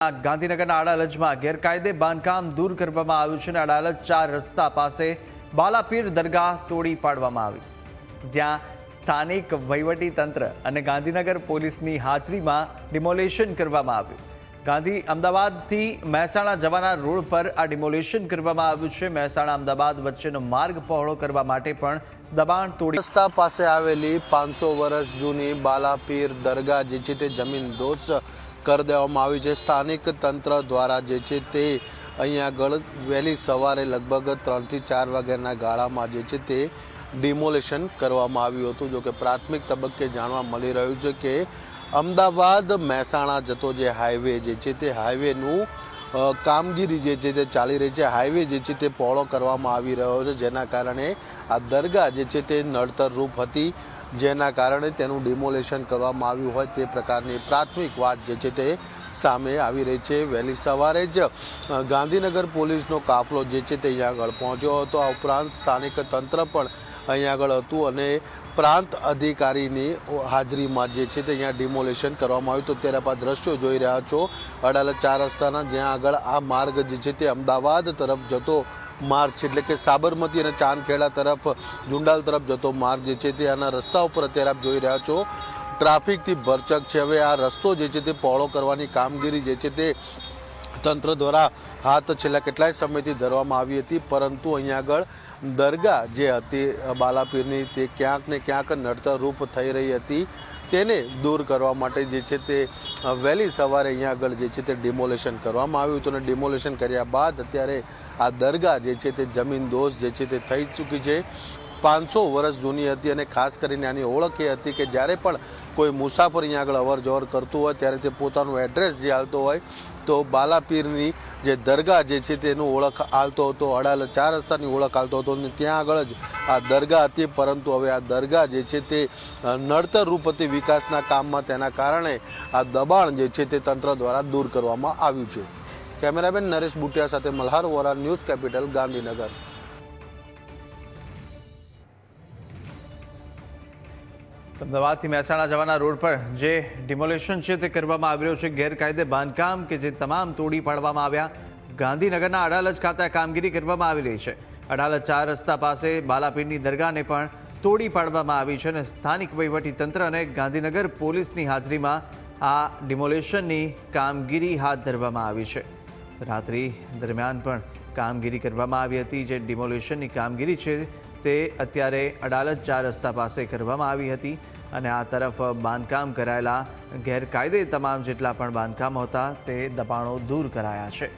ગાંધીનગરના અડાલજમાં ગેરકાયદે બાંધકામ દૂર કરવામાં આવ્યું છે અને અડાલજ ચાર રસ્તા પાસે બાલાપીર દરગાહ તોડી પાડવામાં આવી. જ્યાં સ્થાનિક વહીવટી અને ગાંધીનગર પોલીસની હાજરીમાં ડિમોલેશન કરવામાં આવ્યું. ગાંધી અમદાવાદથી મહેસાણા જવાના રોડ પર આ ડિમોલેશન કરવામાં આવ્યું છે. મહેસાણા અમદાવાદ વચ્ચેનો માર્ગ પહોળો કરવા માટે પણ દબાણ તોડી રસ્તા પાસે આવેલી પાંચસો વર્ષ જૂની બાલાપીર દરગાહ, જે છે તે જમીન દોષ કરી દેવામાં આવી છે. સ્થાનિક તંત્ર દ્વારા જે છે તે અહીંયા આગળ વહેલી સવારે લગભગ ત્રણથી ચાર વાગ્યાના ગાળામાં જે છે તે ડિમોલેશન કરવામાં આવ્યું હતું. જો કે પ્રાથમિક તબક્કે જાણવા મળી રહ્યું છે કે અમદાવાદ મહેસાણા જતો જે હાઈવે જે છે તે હાઈવેનું કામગીરી જે છે તે ચાલી રહી છે. હાઈવે જે છે તે પહોળો કરવામાં આવી રહ્યો છે. જેના કારણે આ દરગાહ જે છે તે નડતર રૂપ હતી. જેના કારણે તેનું ડિમોલેશન કરવામાં આવ્યું હોય તે પ્રકારની પ્રાથમિક વાત જે છે તે સામે આવી રહી છે. વહેલી સવારે જ ગાંધીનગર પોલીસનો કાફલો જે છે તે અહીંયા આગળ પહોંચ્યો હતો. આ ઉપરાંત સ્થાનિક તંત્ર પણ અહીંયા આગળ હતું અને પ્રાંત અધિકારીની હાજરીમાં જે છે તે અહીંયા ડિમોલેશન કરવામાં આવ્યું. તો ત્યારે આપ આ દ્રશ્યો જોઈ રહ્યા છો. અડાલજ ચાર રસ્તાના જ્યાં આગળ આ માર્ગ જે છે તે અમદાવાદ તરફ જતો માર્ગ છે, એટલે કે સાબરમતી અને ચાંદખેડા તરફ, જુંડાલ તરફ જતો માર્ગ જે છે તે આના રસ્તા ઉપર અત્યારે આપ જોઈ રહ્યા છો. ટ્રાફિકથી ભરચક છે. હવે આ રસ્તો જે છે તે પહોળો કરવાની કામગીરી જે છે તે તંત્ર દ્વારા હાથ છેલ્લા કેટલાય સમયથી ધરવામાં આવી હતી. પરંતુ અહીંયા આગળ દરગાહ જે હતી બાલાપીરની તે ક્યાંક ને ક્યાંક નડતરરૂપ થઈ રહી હતી. તેને દૂર કરવા માટે જે છે તે વહેલી સવારે અહીંયા આગળ જે છે તે ડિમોલેશન કરવામાં આવ્યું હતું અને ડિમોલેશન કર્યા બાદ અત્યારે આ દરગાહ જે છે તે જમીન દોષ જે છે તે થઈ ચૂકી છે. પાંચસો વર્ષ જૂની હતી અને ખાસ કરીને આની ઓળખ એ હતી કે જ્યારે પણ કોઈ મુસાફર અહીંયા આગળ અવર જવર કરતું હોય, ત્યારે તે પોતાનું એડ્રેસ જે હાલતો હોય, તો બાલાપીરની જે દરગાહ જે છે તેનું ઓળખ હાલતો હતો, અડાલ ચાર રસ્તાની ઓળખ હાલતો હતો અને ત્યાં આગળ જ આ દરગાહ હતી. પરંતુ હવે આ દરગાહ જે છે તે નડતર રૂપ હતી વિકાસના કામમાં, તેના કારણે આ દબાણ જે છે તે તંત્ર દ્વારા દૂર કરવામાં આવ્યું છે. કેમેરામેન નરેશ બુટિયા સાથે મલ્હાર વોરા, ન્યૂઝ કેપિટલ, ગાંધીનગર. અમદાવાદથી મહેસાણા જવાના રોડ પર જે ડિમોલેશન છે તે કરવામાં આવી રહ્યું છે. ગેરકાયદે બાંધકામ કે જે તમામ તોડી પાડવામાં આવ્યા. ગાંધીનગરના અડાલજ ખાતે કામગીરી કરવામાં આવી રહી છે. અડાલજ ચાર રસ્તા પાસે બાલાપીરની દરગાહને પણ તોડી પાડવામાં આવી છે અને સ્થાનિક તંત્ર અને ગાંધીનગર પોલીસની હાજરીમાં આ ડિમોલેશનની કામગીરી હાથ ધરવામાં આવી છે. રાત્રિ દરમિયાન પણ કામગીરી કરવામાં આવી હતી. જે ડિમોલેશનની કામગીરી છે તે અત્યારે અડાલજ ચાર રસ્તા પાસે કરવામાં આવી હતી અને આ તરફ બાંધકામ કરાયેલા ગેરકાયદે તમામ જેટલા પણ બાંધકામો હતા તે દબાણો દૂર કરાયા છે.